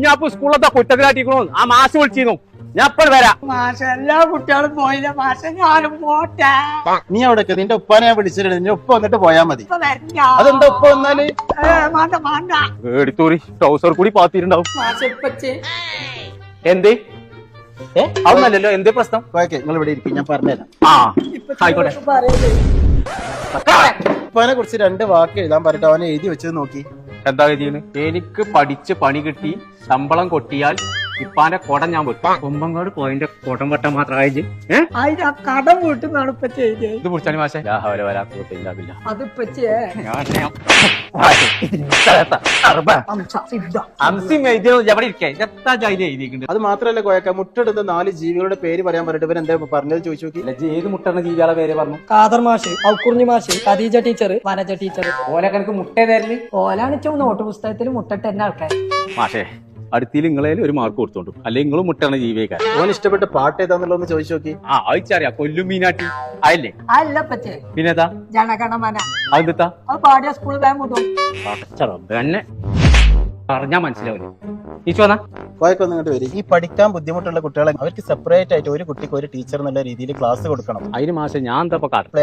കുഞ്ഞാപ്പ് സ്കൂളിലത്തെ കുറ്റത്തിലാട്ടിക്കണോ ആ മാഷ് വിളിച്ചിരുന്നു. ഞാൻ ഇപ്പോൾ വരാം. മാഷ എല്ലാ കുട്ടികളും പോയില്ല. മാഷ ഞാനും പോട്ടെ. നീ അവിടെ. നിന്റെ ഉപ്പാനെ ഞാൻ വിളിച്ചിട്ടുണ്ട്. നിന്റെ ഉപ്പ വന്നിട്ട് പോയാ മതി. അതെന്താ ഉപ്പ വന്നാൽ? എടുത്തൂറി ട്രൗസർ കൂടി പാത്തിട്ടുണ്ടാവും എന്തേ? അതൊന്നല്ലല്ലോ എന്തേ പ്രശ്നം? ഓക്കെ നിങ്ങൾ ഇവിടെ ഇരിക്കും ഞാൻ പറഞ്ഞുതരാം. ആ ആയിക്കോട്ടെ. ഉപ്പാനെ കുറിച്ച് രണ്ട് വാക്ക് എഴുതാൻ പറഞ്ഞിട്ട് അവനെ എഴുതി വെച്ചത് നോക്കി. എന്താ ഗതിയാണ് എനിക്ക് പഠിച്ച് പണി കിട്ടി ശമ്പളം കൊട്ടിയാൽ ഇപ്പാന്റെ കൊടം ഞാൻ വെട്ടും കൊമ്പങ്ങാട് പോയിന്റെ കൊടം വെട്ടാൻ മാത്രമായി ഏഹ് ആ കടം വീട്ടുന്നാണ് ഇപ്പൊ ചെയ്തത് ഇത് പിടിച്ചാൽ മാഷെ? അത് വരാത്തില്ല അത് അത് മാത്രല്ല കോയക്ക മുട്ടെടുത്ത നാല് ജീവികളുടെ പേര് പറയാൻ പറഞ്ഞിട്ട് ഇവൻ എന്താ പറഞ്ഞത് ചോദിച്ചു നോക്കി. ഏത് മുട്ടണ ജീവികളെ പേര് പറഞ്ഞു? കാദർ മാഷ് ഔക്കുറിഞ്ഞി മാഷ് ഖദീജ ടീച്ചർ വനജ ടീച്ചർ ഓലൊക്കെ കണക്ക് മുട്ടേ തരൽ? ഓലാണ് ചോ നോട്ട് പുസ്തകത്തിൽ മുട്ടിട്ട് തന്നെ ആൾക്കാർ മാഷേ അടുത്തിൽ നിങ്ങളെ ഒരു മാർക്ക് കൊടുത്തോണ്ടു. അല്ലെങ്കിൽ നിങ്ങൾ മുട്ടാണ് ജീവിക്കാൻ ഓൻ ഇഷ്ടപ്പെട്ട പാട്ട് ഏതാന്നുള്ളതെന്ന് ചോദിച്ചു നോക്കി. ആ അയച്ചറിയാം. കൊല്ലും മീനാട്ടി അയല്ലേ? പിന്നെ പച്ചേ പിന്നെതാ ജനഗണമന. അതെന്താ? അത് പാടിയ തന്നെ. പറഞ്ഞാ മനസ്സിലാവില്ല. നീ ചോന്നാ കോയക്ക ഒന്ന് ഇങ്ങോട്ട് വരും. ഈ പഠിക്കാൻ ബുദ്ധിമുട്ടുള്ള കുട്ടികളെ അവർക്ക് സെപ്പറേറ്റ് ആയിട്ട് ഒരു കുട്ടിക്ക് ഒരു ടീച്ചർ എന്നുള്ള രീതിയിൽ ക്ലാസ് കൊടുക്കണം. അതിന് മാസം ഞാൻ എന്താ കാട്ടും